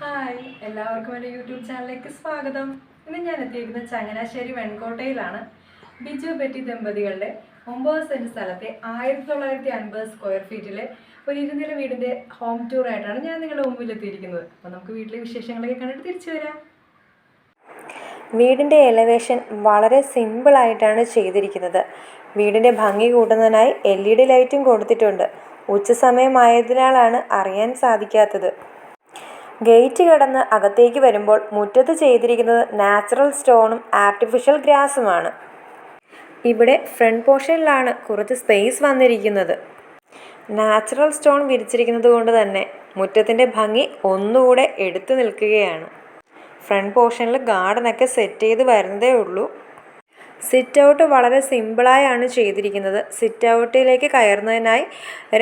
Hi എല്ലാവർക്കും എന്റെ YouTube ചാനലിലേക്ക് സ്വാഗതം. ഇന്ന് ഞാൻ എത്തിയിരിക്കുന്നത് ചങ്ങനാശ്ശേരി വെൺകോട്ടയിലാണ്. ബിജു ബെറ്റി ദമ്പതികളുടെ ഒമ്പത് സെന്റ് സ്ഥലത്തെ ആയിരത്തി തൊള്ളായിരത്തി അൻപത് സ്ക്വയർ ഫീറ്റിലെ ഒരു ഇരുനില വീടിന്റെ ഹോം ടൂർ ആയിട്ടാണ് ഞാൻ നിങ്ങളുടെ മുമ്പിൽ എത്തിയിരിക്കുന്നത്. അപ്പോൾ നമുക്ക് വീട്ടിലെ വിശേഷങ്ങളൊക്കെ കണ്ടിട്ട് തിരിച്ചു വരാം. വീടിന്റെ എലവേഷൻ വളരെ സിമ്പിളായിട്ടാണ് ചെയ്തിരിക്കുന്നത്. വീടിന്റെ ഭംഗി കൂട്ടുന്നതിനായി എൽ ഇ ഡി ലൈറ്റും കൊടുത്തിട്ടുണ്ട്. ഉച്ചസമയമായതിനാലാണ് അറിയാൻ സാധിക്കാത്തത്. ഗേറ്റ് കടന്ന് അകത്തേക്ക് വരുമ്പോൾ മുറ്റത്ത് ചെയ്തിരിക്കുന്നത് നാച്ചുറൽ സ്റ്റോണും ആർട്ടിഫിഷ്യൽ ഗ്രാസുമാണ്. ഇവിടെ ഫ്രണ്ട് പോർഷനിലാണ് കുറച്ച് സ്പേസ് വന്നിരിക്കുന്നത്. നാച്ചുറൽ സ്റ്റോൺ വിരിച്ചിരിക്കുന്നത് കൊണ്ട് തന്നെ മുറ്റത്തിന്റെ ഭംഗി ഒന്നുകൂടെ എടുത്തു നിൽക്കുകയാണ്. ഫ്രണ്ട് പോർഷനിൽ ഗാർഡനൊക്കെ സെറ്റ് ചെയ്ത് വരുന്നതേ ഉള്ളൂ. സിറ്റ് ഔട്ട് വളരെ സിമ്പിളായാണ് ചെയ്തിരിക്കുന്നത്. സിറ്റ് ഔട്ടിലേക്ക് കയറുന്നതിനായി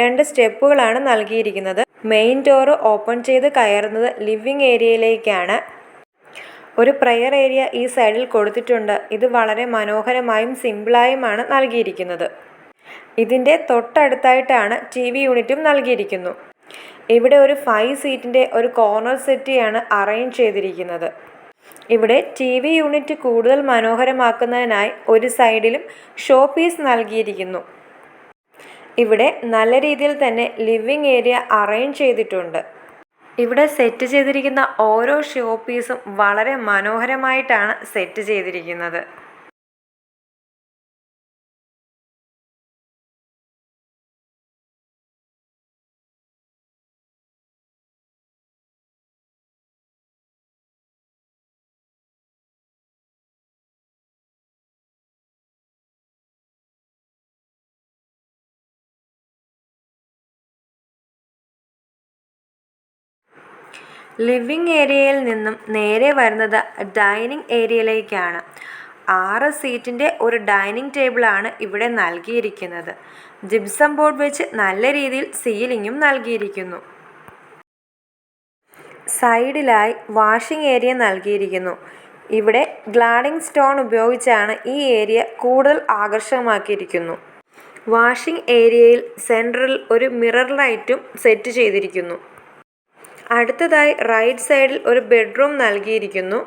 രണ്ട് സ്റ്റെപ്പുകളാണ് നൽകിയിരിക്കുന്നത്. മെയിൻ ഡോറ് ഓപ്പൺ ചെയ്ത് കയറുന്നത് ലിവിങ് ഏരിയയിലേക്കാണ്. ഒരു പ്രയർ ഏരിയ ഈ സൈഡിൽ കൊടുത്തിട്ടുണ്ട്. ഇത് വളരെ മനോഹരമായും സിമ്പിളായുമാണ് നൽകിയിരിക്കുന്നത്. ഇതിന്റെ തൊട്ടടുത്തായിട്ടാണ് ടി വി യൂണിറ്റും നൽകിയിരിക്കുന്നു. ഇവിടെ ഒരു ഫൈവ് സീറ്റിന്റെ ഒരു കോർണർ സെറ്റിയാണ് അറേഞ്ച് ചെയ്തിരിക്കുന്നത്. ഇവിടെ ടി വി യൂണിറ്റ് കൂടുതൽ മനോഹരമാക്കുന്നതിനായി ഒരു സൈഡിലും ഷോ പീസ് നൽകിയിരിക്കുന്നു. ഇവിടെ നല്ല രീതിയിൽ തന്നെ ലിവിങ് ഏരിയ അറേഞ്ച് ചെയ്തിട്ടുണ്ട്. ഇവിടെ സെറ്റ് ചെയ്തിരിക്കുന്ന ഓരോ ഷോ പീസും വളരെ മനോഹരമായിട്ടാണ് സെറ്റ് ചെയ്തിരിക്കുന്നത്. ലിവിംഗ് ഏരിയയിൽ നിന്നും നേരെ വരുന്നത് ഡൈനിങ് ഏരിയയിലേക്കാണ്. ആറ് സീറ്റിന്റെ ഒരു ഡൈനിങ് ടേബിളാണ് ഇവിടെ നൽകിയിരിക്കുന്നത്. ജിപ്സം ബോർഡ് വെച്ച് നല്ല രീതിയിൽ സീലിങ്ങും നൽകിയിരിക്കുന്നു. സൈഡിലായി വാഷിംഗ് ഏരിയ നൽകിയിരിക്കുന്നു. ഇവിടെ ഗ്ലാഡിംഗ് സ്റ്റോൺ ഉപയോഗിച്ചാണ് ഈ ഏരിയ കൂടുതൽ ആകർഷകമാക്കിയിരിക്കുന്നു. വാഷിംഗ് ഏരിയയിൽ സെൻട്രൽ ഒരു മിറർ ലൈറ്റും സെറ്റ് ചെയ്തിരിക്കുന്നു. അടുത്തതായി റൈറ്റ് സൈഡിൽ ഒരു ബെഡ്റൂം നൽകിയിരിക്കുന്നു.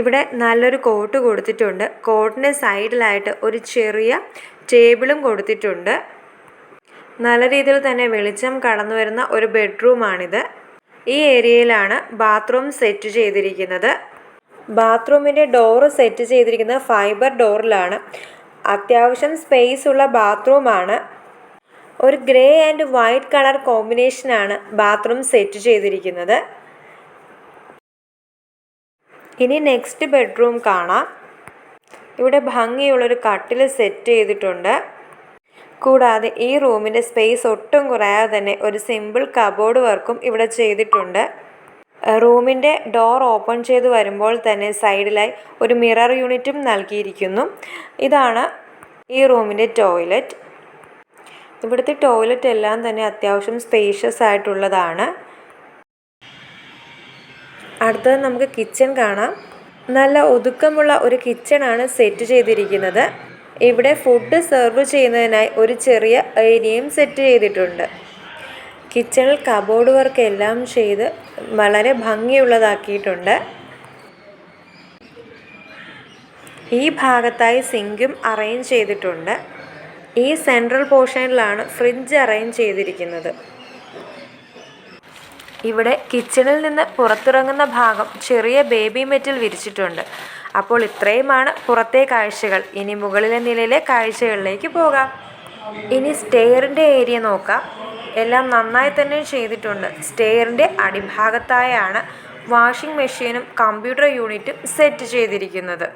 ഇവിടെ നല്ലൊരു കോട്ട് കൊടുത്തിട്ടുണ്ട്. കോട്ടിന്റെ സൈഡിലായിട്ട് ഒരു ചെറിയ ടേബിളും കൊടുത്തിട്ടുണ്ട്. നല്ല രീതിയിൽ തന്നെ വെളിച്ചം കടന്നു വരുന്ന ഒരു ബെഡ്റൂമാണിത് ഈ ഏരിയയിലാണ് ബാത്റൂം സെറ്റ് ചെയ്തിരിക്കുന്നത്. ബാത്റൂമിന്റെ ഡോറ് സെറ്റ് ചെയ്തിരിക്കുന്നത് ഫൈബർ ഡോറിലാണ് അത്യാവശ്യം സ്പേസ് ഉള്ള ബാത്റൂമാണ് ഒരു ഗ്രേ ആൻഡ് വൈറ്റ് കളർ കോമ്പിനേഷനാണ് ബാത്റൂം സെറ്റ് ചെയ്തിരിക്കുന്നത്. ഇനി നെക്സ്റ്റ് ബെഡ്റൂം കാണാം. ഇവിടെ ഭംഗിയുള്ളൊരു കട്ടിൽ സെറ്റ് ചെയ്തിട്ടുണ്ട്. കൂടാതെ ഈ റൂമിന്റെ സ്പേസ് ഒട്ടും കുറയാതെ തന്നെ ഒരു സിമ്പിൾ കബോർഡ് വർക്കും ഇവിടെ ചെയ്തിട്ടുണ്ട്. റൂമിന്റെ ഡോർ ഓപ്പൺ ചെയ്ത് വരുമ്പോൾ തന്നെ സൈഡിലായി ഒരു മിറർ യൂണിറ്റും നൽകിയിരിക്കുന്നു. ഇതാണ് ഈ റൂമിന്റെ ടോയ്ലറ്റ്. ഇവിടുത്തെ ടോയ്ലറ്റ് എല്ലാം തന്നെ അത്യാവശ്യം സ്പേഷ്യസ് ആയിട്ടുള്ളതാണ്. അടുത്തത് നമുക്ക് കിച്ചൺ കാണാം. നല്ല ഒതുക്കമുള്ള ഒരു കിച്ചണാണ് സെറ്റ് ചെയ്തിരിക്കുന്നത്. ഇവിടെ ഫുഡ് സെർവ് ചെയ്യുന്നതിനായി ഒരു ചെറിയ ഏരിയയും സെറ്റ് ചെയ്തിട്ടുണ്ട്. കിച്ചണിൽ കബോർഡ് വർക്ക് എല്ലാം ചെയ്ത് വളരെ ഭംഗിയുള്ളതാക്കിയിട്ടുണ്ട്. ഈ ഭാഗത്തായി സിങ്കും അറേഞ്ച് ചെയ്തിട്ടുണ്ട്. ഈ സെൻട്രൽ പോർഷനിലാണ് ഫ്രിഡ്ജ് അറേഞ്ച് ചെയ്തിരിക്കുന്നത്. ഇവിടെ കിച്ചണിൽ നിന്ന് പുറത്തിറങ്ങുന്ന ഭാഗം ചെറിയ ബേബി മെറ്റിൽ വിരിച്ചിട്ടുണ്ട്. അപ്പോൾ ഇത്രയുമാണ് പുറത്തെ കാഴ്ചകൾ. ഇനി മുകളിലെ നിലയിലെ കാഴ്ചകളിലേക്ക് പോകാം. ഇനി സ്റ്റെയറിന്റെ ഏരിയ നോക്കാം. എല്ലാം നന്നായി തന്നെ ചെയ്തിട്ടുണ്ട്. സ്റ്റെയറിന്റെ അടിഭാഗത്തായാണ് വാഷിംഗ് മെഷീനും കമ്പ്യൂട്ടർ യൂണിറ്റും സെറ്റ് ചെയ്തിരിക്കുന്നത്.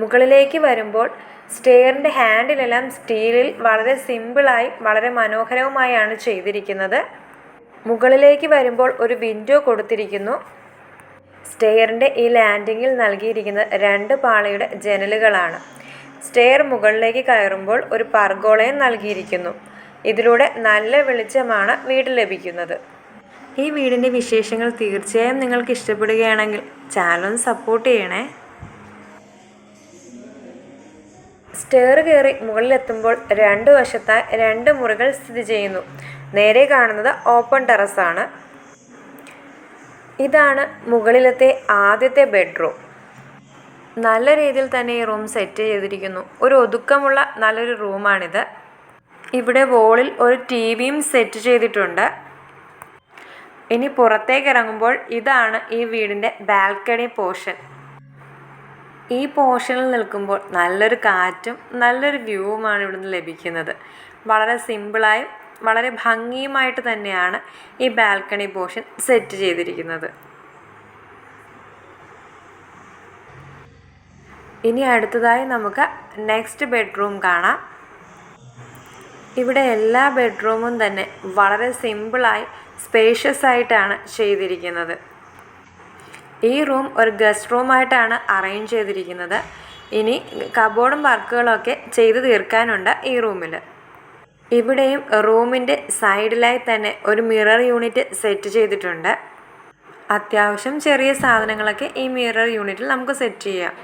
മുകളിലേക്ക് വരുമ്പോൾ സ്റ്റെയറിന്റെ ഹാൻഡിലെല്ലാം സ്റ്റീലിൽ വളരെ സിമ്പിളായി വളരെ മനോഹരവുമായാണ് ചെയ്തിരിക്കുന്നത്. മുകളിലേക്ക് വരുമ്പോൾ ഒരു വിൻഡോ കൊടുത്തിരിക്കുന്നു. സ്റ്റെയറിന്റെ ഈ ലാൻഡിങ്ങിൽ നൽകിയിരിക്കുന്നത് രണ്ട് പാളയുടെ ജനലുകളാണ്. സ്റ്റെയർ മുകളിലേക്ക് കയറുമ്പോൾ ഒരു പർഗോളയും നൽകിയിരിക്കുന്നു. ഇതിലൂടെ നല്ല വെളിച്ചമാണ് വീട് ലഭിക്കുന്നത്. ഈ വീടിന്റെ വിശേഷങ്ങൾ തീർച്ചയായും നിങ്ങൾക്ക് ഇഷ്ടപ്പെടുകയാണെങ്കിൽ ചാനൽ സപ്പോർട്ട് ചെയ്യണേ. സ്റ്റെയർ കയറി മുകളിലെത്തുമ്പോൾ രണ്ട് വശത്തായി രണ്ട് മുറികൾ സ്ഥിതി ചെയ്യുന്നു. നേരെ കാണുന്നത് ഓപ്പൺ ടെറസാണ്. ഇതാണ് മുകളിലത്തെ ആദ്യത്തെ ബെഡ്റൂം. നല്ല രീതിയിൽ തന്നെ ഈ റൂം സെറ്റ് ചെയ്തിരിക്കുന്നു. ഒരു ഒതുക്കമുള്ള നല്ലൊരു റൂമാണിത്. ഇവിടെ വോളിൽ ഒരു ടി വിയും സെറ്റ് ചെയ്തിട്ടുണ്ട്. ഇനി പുറത്തേക്ക് ഇറങ്ങുമ്പോൾ ഇതാണ് ഈ വീടിന്റെ ബാൽക്കണി പോർഷൻ. ഈ പോർഷനിൽ നിൽക്കുമ്പോൾ നല്ലൊരു കാറ്റും നല്ലൊരു വ്യൂവുമാണ് ഇവിടുന്ന് ലഭിക്കുന്നത്. വളരെ സിമ്പിളായും വളരെ ഭംഗിയുമായിട്ട് തന്നെയാണ് ഈ ബാൽക്കണി പോർഷൻ സെറ്റ് ചെയ്തിരിക്കുന്നത്. ഇനി അടുത്തതായി നമുക്ക് നെക്സ്റ്റ് ബെഡ്റൂം കാണാം. ഇവിടെ എല്ലാ ബെഡ്റൂമും തന്നെ വളരെ സിമ്പിളായി സ്പേഷ്യസ് ആയിട്ടാണ് ചെയ്തിരിക്കുന്നത്. ഈ റൂം ഒരു ഗസ്റ്റ് റൂമായിട്ടാണ് അറേഞ്ച് ചെയ്തിരിക്കുന്നത്. ഇനി കബോർഡും വർക്കുകളൊക്കെ ചെയ്തു തീർക്കാനുണ്ട് ഈ റൂമിൽ. ഇവിടെയും റൂമിന്റെ സൈഡിലായി തന്നെ ഒരു മിറർ യൂണിറ്റ് സെറ്റ് ചെയ്തിട്ടുണ്ട്. അത്യാവശ്യം ചെറിയ സാധനങ്ങളൊക്കെ ഈ മിറർ യൂണിറ്റിൽ നമുക്ക് സെറ്റ് ചെയ്യാം.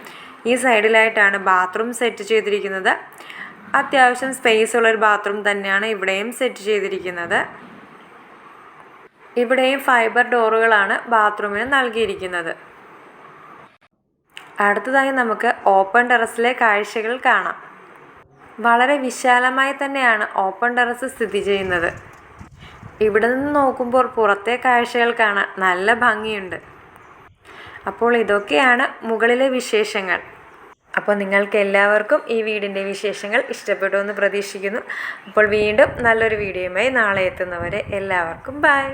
ഈ സൈഡിലായിട്ടാണ് ബാത്റൂം സെറ്റ് ചെയ്തിരിക്കുന്നത്. അത്യാവശ്യം സ്പേസ് ഉള്ളൊരു ബാത്റൂം തന്നെയാണ് ഇവിടെയും സെറ്റ് ചെയ്തിരിക്കുന്നത്. ഇവിടെയും ഫൈബർ ഡോറുകളാണ് ബാത്റൂമിന് നൽകിയിരിക്കുന്നത്. അടുത്തതായി നമുക്ക് ഓപ്പൺ ടെറസിലെ കാഴ്ചകൾ കാണാം. വളരെ വിശാലമായി തന്നെയാണ് ഓപ്പൺ ടെറസ് സ്ഥിതി ചെയ്യുന്നത്. ഇവിടെ നിന്ന് നോക്കുമ്പോൾ പുറത്തെ കാഴ്ചകൾ കാണാൻ നല്ല ഭംഗിയുണ്ട്. അപ്പോൾ ഇതൊക്കെയാണ് മുകളിലെ വിശേഷങ്ങൾ. അപ്പോൾ നിങ്ങൾക്ക് എല്ലാവർക്കും ഈ വീടിന്റെ വിശേഷങ്ങൾ ഇഷ്ടപ്പെട്ടു എന്ന് പ്രതീക്ഷിക്കുന്നു. അപ്പോൾ വീണ്ടും നല്ലൊരു വീഡിയോയുമായി നാളെ എത്തുന്നവരെ എല്ലാവർക്കും ബൈ